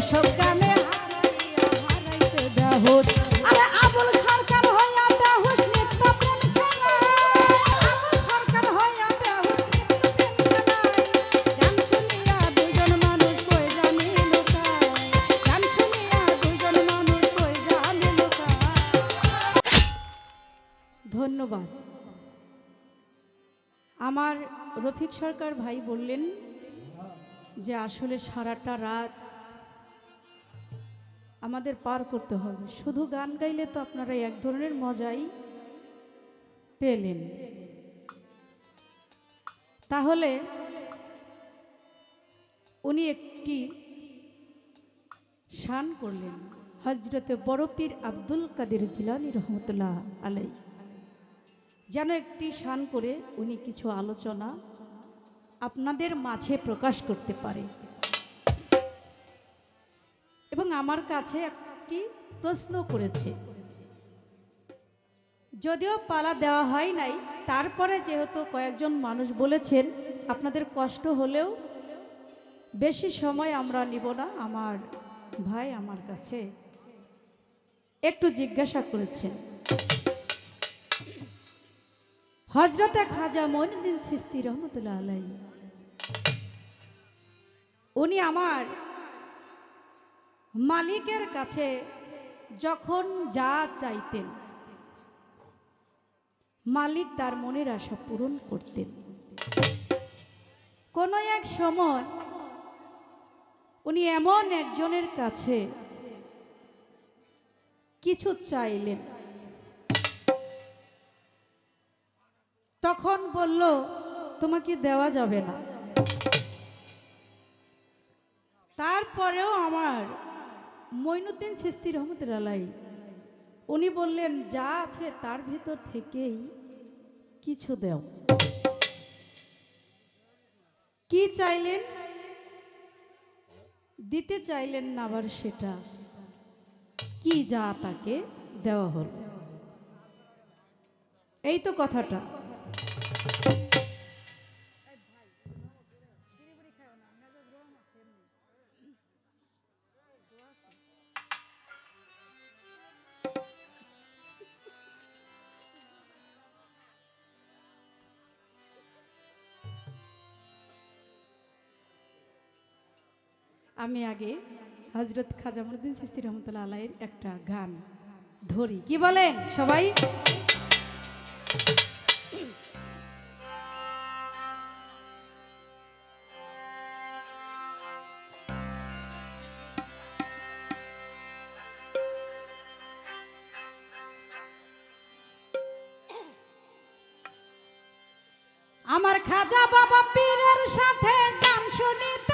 এসব গানে হারাইতে ধন্যবাদ। আমার রফিক সরকার ভাই বললেন যে আসলে সারাটা রাত আমাদের পার করতে হবে। শুধু গান গাইলে তো আপনারা এক ধরনের মজাই পেলেন। তাহলে উনি একটি শান করলেন হজরতে বড়পীর আব্দুল কাদের জিলানি রহমতুল্লাহ আলাই যেন একটি শান করে উনি কিছু আলোচনা আপনাদের মাঝে প্রকাশ করতে পারে। এবং আমার কাছে একটি প্রশ্ন করেছে। যদিও পালা দেওয়া হয় নাই, তারপরে যেহেতু কয়েকজন মানুষ বলেছেন, আপনাদের কষ্ট হলেও বেশি সময় আমরা নিব না, আমার ভাই আমার কাছে একটু জিজ্ঞাসা করেছেন। হজরতে খাজা মইনুদ্দিন সিস্তি রহমতুল্লাহ আলাই উনি আমার মালিকের কাছে যখন যা চাইতেন, মালিক তার মনের আশা পূরণ করতেন। কোনো এক সময় উনি এমন একজনের কাছে কিছু চাইলেন। তখন বলল, তোমাকে দেওয়া যাবে না। তারপরেও আমার মইনুদ্দিন সিস্তি রহমতুল্লাহ। উনি বললেন, যা আছে তার ভিতর থেকেই কিছু দেও। কি চাইলেন? দিতে চাইলেন না আবার সেটা। কি যা তাকে দেওয়া হলো। এই তো কথাটা। আমি আগে হজরত খাজামুদ্দিন সিস্তি রহমতুল্লাহ আলাইয়ের একটা গান ধরি। কি বলেন সবাই? আমার খাজা বাবা পীরের সাথে গান শুনিতে।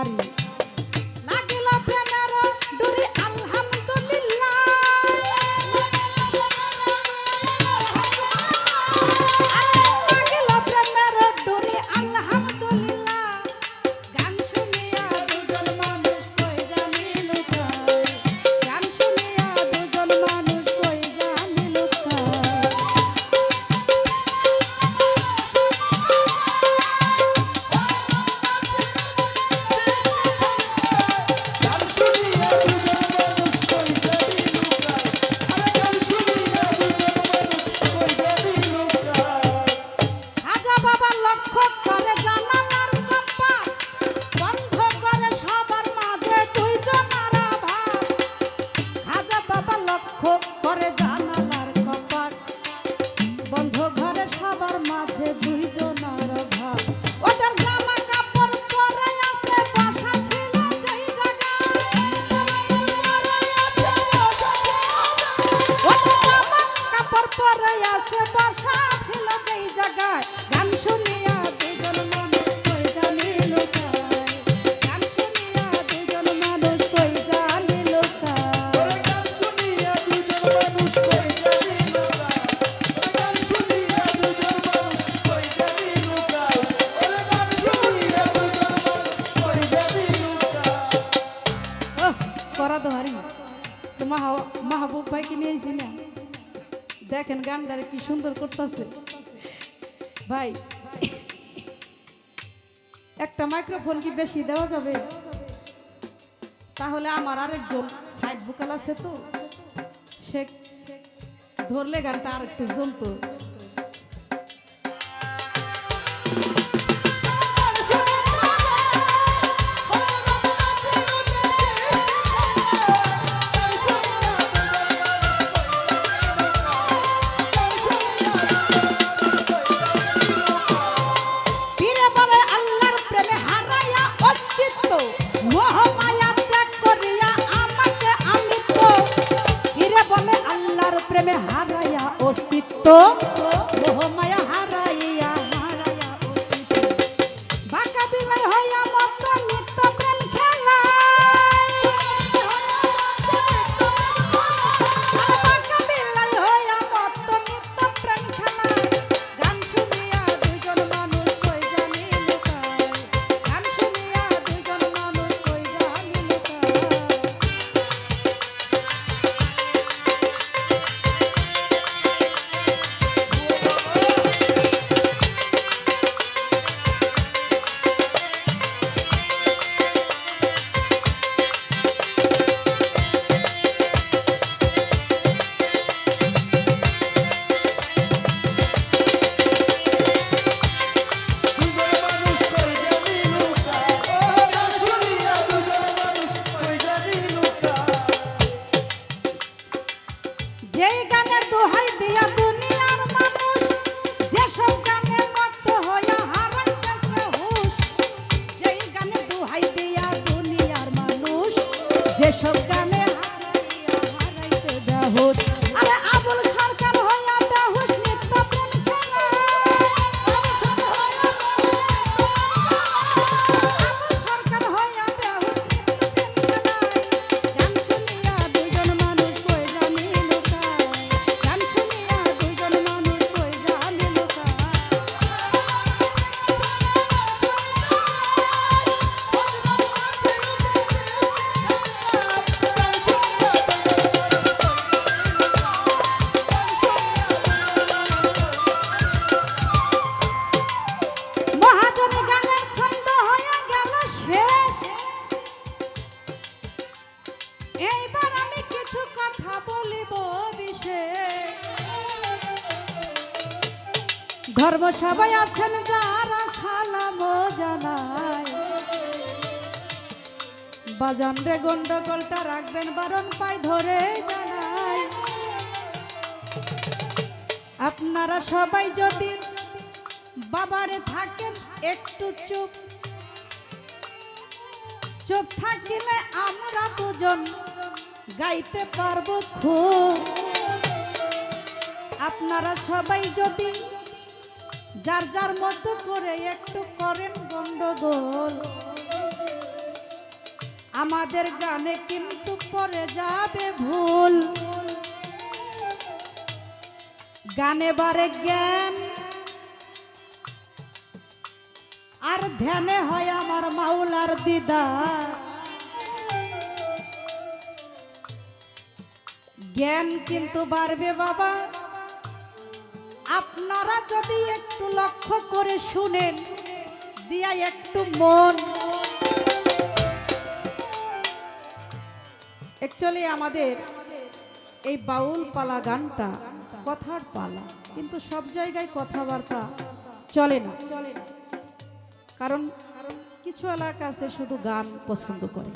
Bari. করতেছে। ভাই, একটা মাইক্রোফোন কি বেশি দেওয়া যাবে? তাহলে আমার আরেকজন সাইড বুকাল আছে তো? সে ধরলে গানটা আর একটু জমতো সবাই আছেন যারা সালাম জানায় বাজান রে গন্ডগোলটা রাখবেন, বারণ পাই ধরে জানায়। আপনারা সবাই যদি বাবারে থাকেন, একটু চুপ। চুপ থাকিলে আমরা দুজন গাইতে পারব খুব। আপনারা সবাই যদি যার যার মতো করে একটু করেন গন্ডগোল। আমাদের গানে কিন্তু পরে যাবে ভুল। গানে বারে জ্ঞান, আর ধ্যানে হয় আমার মাওলার দিদা জ্ঞান কিন্তু বাড়বে বাবা। আপনারা যদি একটু লক্ষ্য করে শুনেন, দিয়া একটু মন। অ্যাকচুয়ালি আমাদের এই বাউল পালা গানটা, কথার পালা, কিন্তু সব জায়গায় কথাবার্তা চলে না। চলে কারণ কিছু এলাকা আছে শুধু গান পছন্দ করে।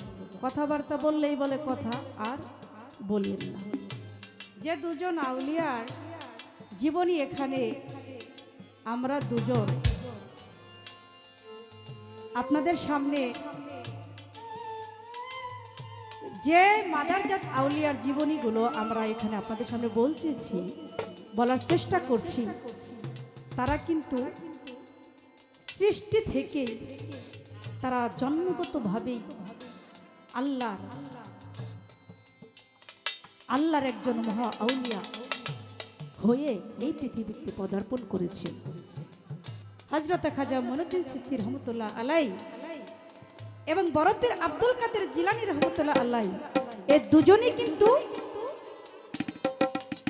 কথাবার্তা বললেই বলে কথা, আর বললেন না। যে দুজন আউলিয়ার জীবনী এখানে আমরা দুজন। আপনাদের সামনে যে মাদারজাত আউলিয়ার জীবনীগুলো আমরা এখানে আপনাদের সামনে বলতেছি, বলার চেষ্টা করছি, তারা কিন্তু সৃষ্টি থেকে তারা জন্মগতভাবেই আল্লাহ, আল্লাহর একজন মহা আউলিয়া। হয়ে এই পৃথিবীতে পদার্পণ করেছে। হজরত খাজা মনুদ্দিন সিস্তি রহমতুল্লাহ আলাই এবং বরফের আব্দুল কাদের জিলানি রহমতুল্লাহ আল্লাহ এ দুজনই কিন্তু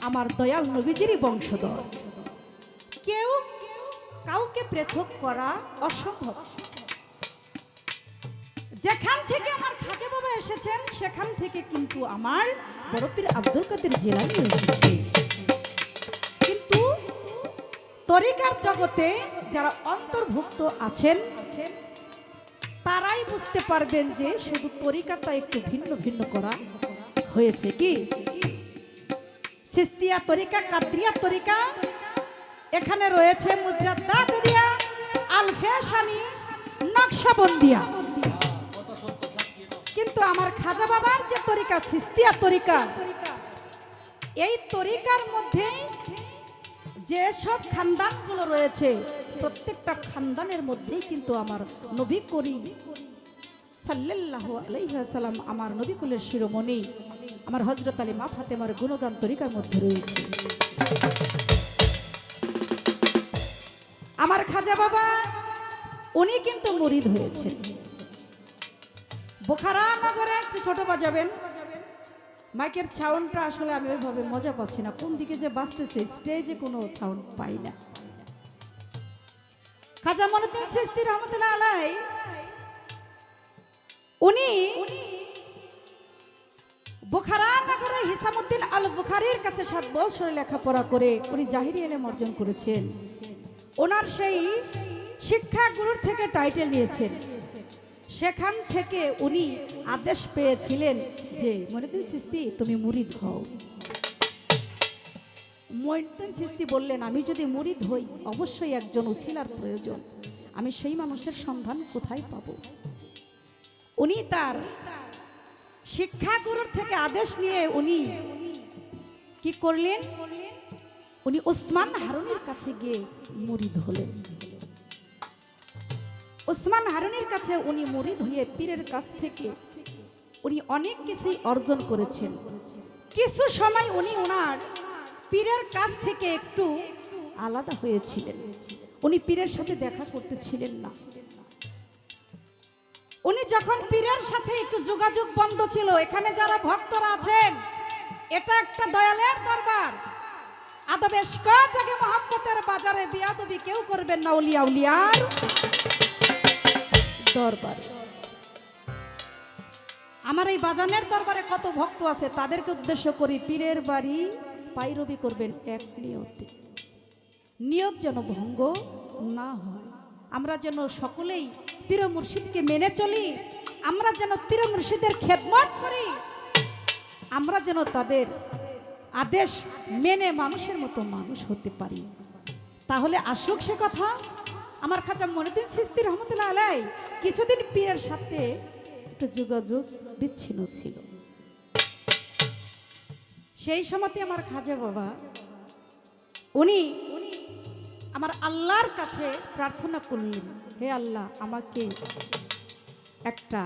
আমার দয়াল নবীজিরই বংশধর। কেউ কাউকে পৃথক করা অসম্ভব। যেখান থেকে আমার খাজা বাবা এসেছেন, সেখান থেকে কিন্তু আমার বড়পীর আব্দুল কাদের জেলানি এসেছে। তরিকার জগতে যারা অন্তর্ভুক্ত আছেন, তারাই বুঝতে পারবেন যে শুধু তরিকাটা একটু ভিন্ন ভিন্ন করা হয়েছে কি? সিস্তিয়া তরিকা, কাদ্রিয়া তরিকা, এখানে রয়েছে মুজাদ্দা তরিয়া আলফেশানি, নকশাবন্দিয়া। কিন্তু আমার খাজা বাবার যে তরিকা, সিস্তিয়া তরিকা, এই তরিকার মধ্যে যে সব খানদানগুলো রয়েছে, প্রত্যেকটা খানদানের মধ্যেই কিন্তু আমার নবী করি সাল্লাল্লাহু আলাইহাসাল্লাম আমার নবী কুলের শিরোমণি, আমার হজরত আলী মা ফাতেমার গুণগান তরিকার মধ্যে রয়েছে। আমার খাজা বাবা, উনি কিন্তু মরিদ হয়েছেন। বোখারা নগরে একটু ছোট বাজাবেন মাইকের সাউন্ডটা আসলে আমি ওইভাবে মজা পাচ্ছি না। কোন দিকে যে বাঁচতেছে স্টেজে কোনো সাউন্ড পাই না। খাজা মনুদ্দিন সিস্তি রহমতুল্লাহ আলাই উনি বুখারা হিসামুদ্দিন আল বুখারির কাছে সাত বছর লেখাপড়া করে উনি অর্জন করেছেন। ওনার সেই শিক্ষা গুরুর থেকে টাইটেল নিয়েছেন। সেখান থেকে উনি আদেশ পেয়েছিলেন যে মনিদিন সিস্তি তুমি মুরিদ হও। মনিদিন সিস্তি বললেন, আমি যদি মুরিদ হই, অবশ্যই একজন উসিলার প্রয়োজন। আমি সেই মানুষের সন্ধান কোথায় পাব? উনি তার শিক্ষাগুরুর থেকে আদেশ নিয়ে উনি কি করলেন? উনি ওসমান হারুনের কাছে গিয়ে মুরিদ হলেন। ওসমান হারুনের কাছে উনি মুরিদ হয়ে পীরের কাছ থেকে উনি অনেক কিছুই অর্জন করেছেন। কিছু সময় উনি ওনার পীরের কাছ থেকে একটু আলাদা হয়েছিলেন। উনি পীরের সাথে দেখা করতেছিলেন না। উনি যখন পীরের সাথে একটু যোগাযোগ বন্ধ ছিল, এখানে যারা ভক্তরা আছেন, এটা একটা দয়ালের দরবার। আদবেশ কাজে মহাব্বতের বাজারে বিয়াদবি কেউ করবেন না উলিয়া উলিয়ার দরবারে। আমার এই বাজানের দরবারে কত ভক্ত আছে, তাদেরকে উদ্দেশ্য করি পীরের বাড়ি পাইরবি করবেন এক নিয়তে। নিয়ত যেন ভঙ্গ না হয়। আমরা যেন সকলেই পীর মুর্শিদকে মেনে চলি, আমরা যেন পীর মুর্শিদের খেদমত করি, আমরা যেন তাদের আদেশ মেনে মানুষের মতো মানুষ হতে পারি। তাহলে আসুক সে কথা আমার খাজা মনুদ্দিন সিস্তি রহমতুল্লাহ আলাই। কিছুদিন পীরের সাথে একটু যোগাযোগ বিচ্ছিন্ন ছিল। সেই সময়তে আমার খাজা বাবা, উনি আমার আল্লাহর কাছে প্রার্থনা করলেন, হে আল্লাহ, আমাকে একটা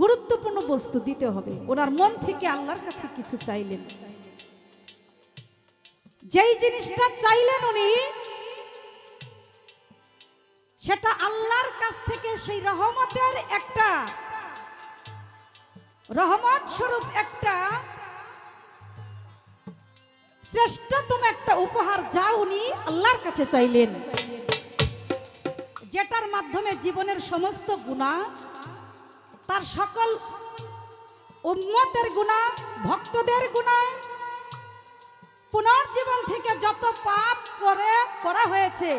গুরুত্বপূর্ণ বস্তু দিতে হবে। ওনার মন থেকে আল্লাহর কাছে কিছু চাইলেন। যেই জিনিসটা চাইলেন উনি সেটা আল্লাহর কাছ থেকে সেই রহমতের একটা। রহমত স্বরূপ একটা। শ্রেষ্ঠতম একটা উপহার যা উনি আল্লাহর কাছে চাইলেন। যেটার মাধ্যমে জীবনের সমস্ত গুণা, তার সকল উম্মতের গুণা, ভক্তদের গুণা পুনর্জীবন থেকে যত পাপ করে, করা হয়েছে,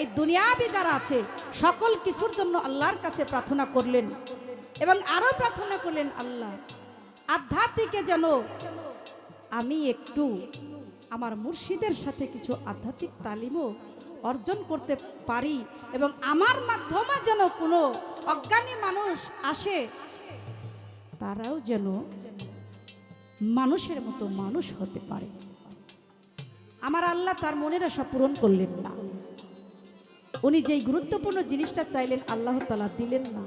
এই দুনিয়াবি যারা আছে, সকল কিছুর জন্য আল্লাহর কাছে প্রার্থনা করলেন এবং আরও প্রার্থনা করলেন, আল্লাহ, আধ্যাত্মিকে যেন আমি একটু আমার মুর্শিদের সাথে কিছু আধ্যাত্মিক তালিমও অর্জন করতে পারি এবং আমার মাধ্যমে যেন কোনো অজ্ঞানী মানুষ আসে, তারাও যেন মানুষের মতো মানুষ হতে পারে। আমার আল্লাহ তার মনের আশা পূরণ করলেন না। উনি যেই গুরুত্বপূর্ণ জিনিসটা চাইলেন, আল্লাহ তালা দিলেন না।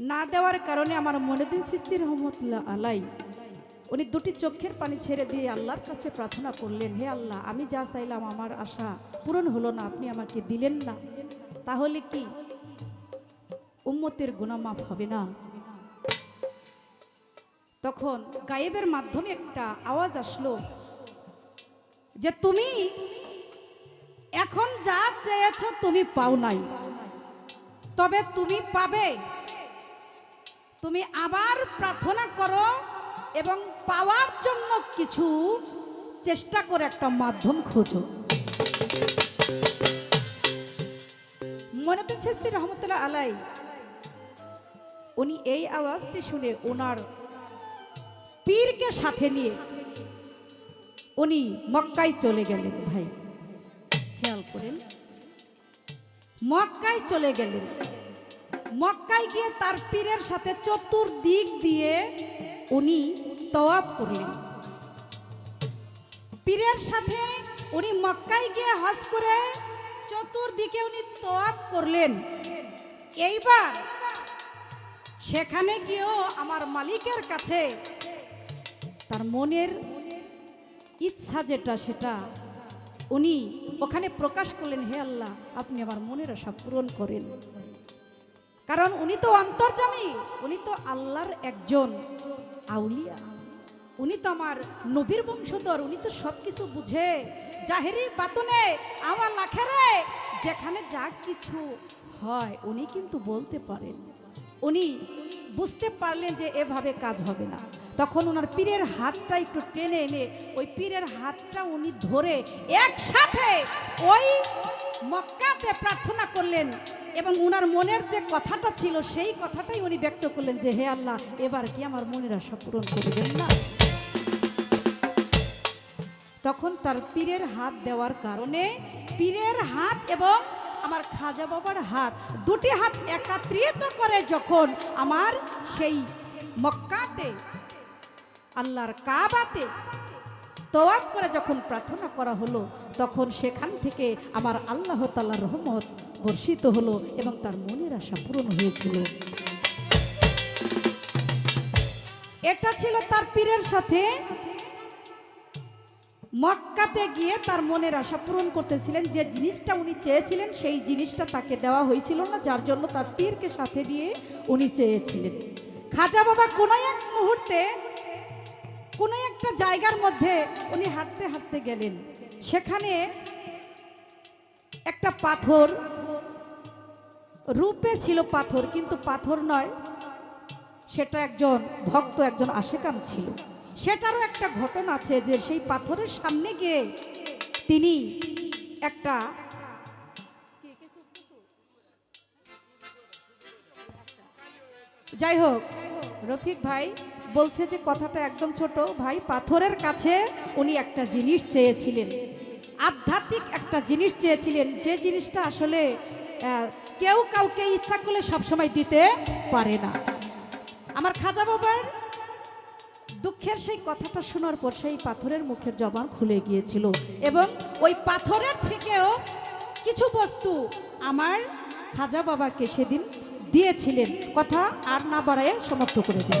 না দেওয়ার কারণে আমার মনেদিন সিস্তি রহমতুল্লাহ আলাই। উনি দুটি চোখের পানি ছেড়ে দিয়ে আল্লাহর কাছে প্রার্থনা করলেন, হে আল্লাহ, আমি যা চাইলাম আমার আশা পূরণ হলো না, আপনি আমাকে দিলেন না। তাহলে কি? উম্মতের গুণামাফ হবে না? তখন গায়েবের মাধ্যমে একটা আওয়াজ আসলো যে তুমি এখন যা চেয়েছ তুমি পাও নাই। তবে তুমি পাবে। তুমি আবার প্রার্থনা করো এবং পাওয়ার জন্য কিছু চেষ্টা করে একটা মাধ্যম খোঁজো। মনে তো ছিস্তি রহমতুল্লাহ আলাই, উনি এই আওয়াজটি শুনে ওনার পীরকে সাথে নিয়ে উনি মক্কায় চলে গেলেন ভাই। খেয়াল করেন। মক্কায় চলে গেলেন। মক্কায় গিয়ে তার পীরের সাথে চতুর্দিক দিয়ে উনি তওয়াব করলেন। পীরের সাথে উনি মক্কায় গিয়ে হজ করে চতুর্দিকে উনি তোয়াব করলেন। এইবার সেখানে গিয়েও আমার মালিকের কাছে তার মনের ইচ্ছা যেটা সেটা উনি ওখানে প্রকাশ করলেন, হে আল্লাহ, আপনি আমার মনের আশা পূরণ করেন। কারণ উনি তো অন্তর্জামী উনি তো আল্লাহর একজন আউলিয়া। উনি তো আমার নবীর বংশধর, উনি তো সব কিছু বুঝে। জাহেরি বাতনে, আমার লাখেরে, যেখানে যা কিছু হয়, উনি কিন্তু বলতে পারেন। উনি বুঝতে পারলেন যে এভাবে কাজ হবে না। তখন ওনার পীরের হাতটা একটু টেনে এনে ওই পীরের হাতটা উনি ধরে একসাথে ওই মক্কাতে প্রার্থনা করলেন এবং ওনার মনের যে কথাটা ছিল সেই কথাটাই উনি ব্যক্ত করলেন যে, হে আল্লাহ, এবার কি আমার মনের আশা পূরণ করবেন না? তখন তার পীরের হাত দেওয়ার কারণে পীরের হাত এবং আমার খাজা বাবার হাত দুটি হাত একাত্রিত করে যখন আমার সেই মক্কাতে আল্লাহর কাবাতে তোয়াব করে যখন প্রার্থনা করা হলো, তখন সেখান থেকে আমার আল্লাহ তাল্লাহ রহমত বর্ষিত হলো এবং তার মনের আশা পূরণ হয়েছিল। এটা ছিল তার পীরের সাথে। মক্কাতে গিয়ে তার মনের আশা পূরণ করতেছিলেন। যে জিনিসটা উনি চেয়েছিলেন, সেই জিনিসটা তাকে দেওয়া হয়েছিল না, যার জন্য তার পীরকে সাথে দিয়ে উনি চেয়েছিলেন। খাজা বাবা কোনো এক মুহূর্তে কোনো একটা জায়গার মধ্যে উনি হাঁটতে হাঁটতে গেলেন। সেখানে একটা পাথর, রূপে ছিল পাথর, কিন্তু পাথর নয়, সেটা একজন ভক্ত, একজন আশেকান ছিল। সেটারও একটা ঘটনা আছে যে সেই পাথরের সামনে গিয়ে তিনি একটা যাই হোক, রফিক ভাই বলছে যে কথাটা একদম ছোট, ভাই, পাথরের কাছে উনি একটা জিনিস চেয়েছিলেন। আধ্যাত্মিক একটা জিনিস চেয়েছিলেন। যে জিনিসটা আসলে কেউ কাউকে ইচ্ছা করলে সবসময় দিতে পারে না। আমার খাজা বাবার দুঃখের সেই কথাটা শোনার পর সেই পাথরের মুখের জবান খুলে গিয়েছিল এবং ওই পাথরের থেকেও কিছু বস্তু আমার খাজা বাবাকে সেদিন দিয়েছিলেন। কথা আর না বাড়ায় সমাপ্ত করে দিন